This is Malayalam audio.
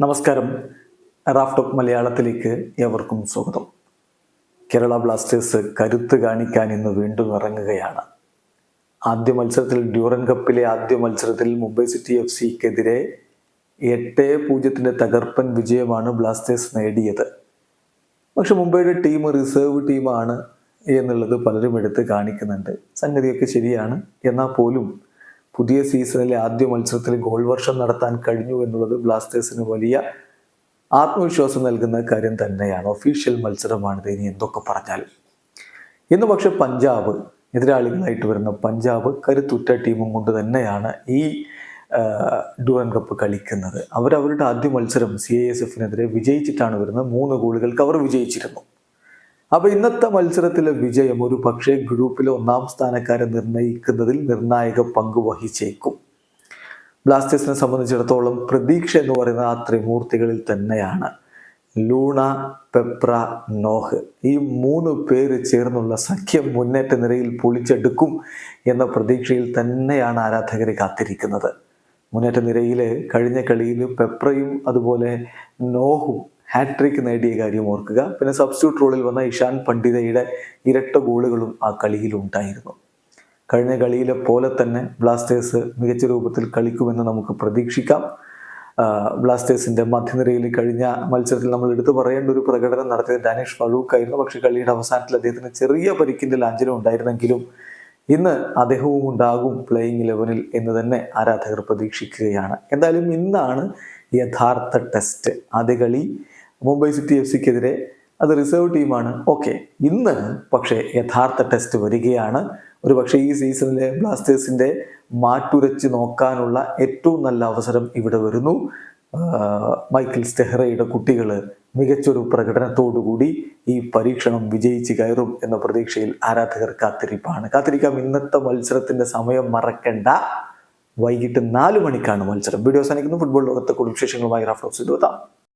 നമസ്കാരം. റാഫ്ടോക്ക് മലയാളത്തിലേക്ക് ഏവർക്കും സ്വാഗതം. കേരള ബ്ലാസ്റ്റേഴ്സ് കരുത്ത് കാണിക്കാൻ ഇന്ന് വീണ്ടും ഇറങ്ങുകയാണ്. ആദ്യ മത്സരത്തിൽ ഡ്യൂറൻ കപ്പിലെ ആദ്യ മത്സരത്തിൽ മുംബൈ സിറ്റി എഫ് സിക്കെതിരെ എട്ട് പൂജ്യത്തിന്റെ തകർപ്പൻ വിജയമാണ് ബ്ലാസ്റ്റേഴ്സ് നേടിയത്. പക്ഷെ മുംബൈയുടെ ടീം റിസർവ് ടീമാണ് എന്നുള്ളത് പലരും എടുത്ത് കാണിക്കുന്നുണ്ട്. സംഗതിയൊക്കെ ശരിയാണ്. എന്നാൽ പോലും പുതിയ സീസണിലെ ആദ്യ മത്സരത്തിൽ ഗോൾ വർഷം നടത്താൻ കഴിഞ്ഞു എന്നുള്ളത് ബ്ലാസ്റ്റേഴ്സിന് വലിയ ആത്മവിശ്വാസം നൽകുന്ന കാര്യം തന്നെയാണ്. ഒഫീഷ്യൽ മത്സരമാണിത്. ഇനി എന്തൊക്കെ പറഞ്ഞാൽ ഇന്ന് പക്ഷെ പഞ്ചാബ് എതിരാളികളായിട്ട് വരുന്ന പഞ്ചാബ് കരുത്തുറ്റ ടീമും കൊണ്ട് തന്നെയാണ് ഈ ഡുവൻ കപ്പ് കളിക്കുന്നത്. അവരവരുടെ ആദ്യ മത്സരം സി ഐ എസ് എഫിനെതിരെ വിജയിച്ചിട്ടാണ് വരുന്നത്. മൂന്ന് ഗോളുകൾക്ക് അവർ വിജയിച്ചിരുന്നു. അപ്പോൾ ഇന്നത്തെ മത്സരത്തിലെ വിജയം ഒരു പക്ഷേ ഗ്രൂപ്പിലെ ഒന്നാം സ്ഥാനക്കാരെ നിർണയിക്കുന്നതിൽ നിർണായക പങ്ക് വഹിച്ചേക്കും. ബ്ലാസ്റ്റേഴ്സിനെ സംബന്ധിച്ചിടത്തോളം പ്രതീക്ഷ എന്ന് പറയുന്ന ആ ത്രിമൂർത്തികളിൽ തന്നെയാണ് ലൂണ പെപ്ര നോഹ്. ഈ മൂന്ന് പേര് ചേർന്നുള്ള സഖ്യം മുന്നേറ്റ നിരയിൽ പൊളിച്ചെടുക്കും എന്ന പ്രതീക്ഷയിൽ തന്നെയാണ് ആരാധകരെ കാത്തിരിക്കുന്നത്. മുന്നേറ്റ നിരയിൽ കഴിഞ്ഞ കളിയിൽ പെപ്രയും അതുപോലെ നോഹും ഹാട്രിക് നേടിയ കാര്യം ഓർക്കുക. പിന്നെ സബ്സ്റ്റിറ്റ്യൂട്ട് റോളിൽ വന്ന ഇഷാൻ പണ്ഡിതയുടെ ഇരട്ട ഗോളുകളും ആ കളിയിൽ ഉണ്ടായിരുന്നു. കഴിഞ്ഞ കളിയിലെ പോലെ തന്നെ ബ്ലാസ്റ്റേഴ്സ് മികച്ച രൂപത്തിൽ കളിക്കുമെന്ന് നമുക്ക് പ്രതീക്ഷിക്കാം. ബ്ലാസ്റ്റേഴ്സിന്റെ മധ്യനിരയിൽ കഴിഞ്ഞ മത്സരത്തിൽ നമ്മൾ എടുത്തു പറയേണ്ട ഒരു പ്രകടനം നടത്തിയത് ഡാനിഷ് ഫറൂഖ് ആയിരുന്നു. പക്ഷേ കളിയുടെ അവസാനത്തിൽ അദ്ദേഹത്തിന് ചെറിയ പരിക്കിന്റെ ലാഞ്ചനം ഉണ്ടായിരുന്നെങ്കിലും ഇന്ന് അദ്ദേഹവും ഉണ്ടാകും പ്ലേയിങ് ഇലവനിൽ എന്ന് തന്നെ ആരാധകർ പ്രതീക്ഷിക്കുകയാണ്. എന്തായാലും ഇന്നാണ് യഥാർത്ഥ ടെസ്റ്റ് ആദ്യ കളി മുംബൈ സിറ്റി എഫ് സിക്കെതിരെ അത് റിസർവ് ടീമാണ്. ഓക്കെ. ഇന്ന് പക്ഷേ യഥാർത്ഥ ടെസ്റ്റ് വരികയാണ്. ഒരു പക്ഷേ ഈ സീസണിലെ ബ്ലാസ്റ്റേഴ്സിന്റെ മാറ്റുരച്ച് നോക്കാനുള്ള ഏറ്റവും നല്ല അവസരം ഇവിടെ വരുന്നു. മൈക്കിൾ സ്റ്റെഹ്റയുടെ കുട്ടികൾ മികച്ചൊരു പ്രകടനത്തോടുകൂടി ഈ പരീക്ഷണം വിജയിച്ച് കയറും എന്ന പ്രതീക്ഷയിൽ ആരാധകർ കാത്തിരിപ്പാണ്. കാത്തിരിക്കാം. ഇന്നത്തെ മത്സരത്തിന്റെ സമയം മറക്കണ്ട. വൈകിട്ട് നാല് മണിക്കാണ് മത്സരം. വീഡിയോ അവസാനിക്കുന്നു. ഫുട്ബോൾ ലോകത്തെ കുടുംബ വിശേഷങ്ങളുമായി റാഫ്റ്റോക്സ് എത്താം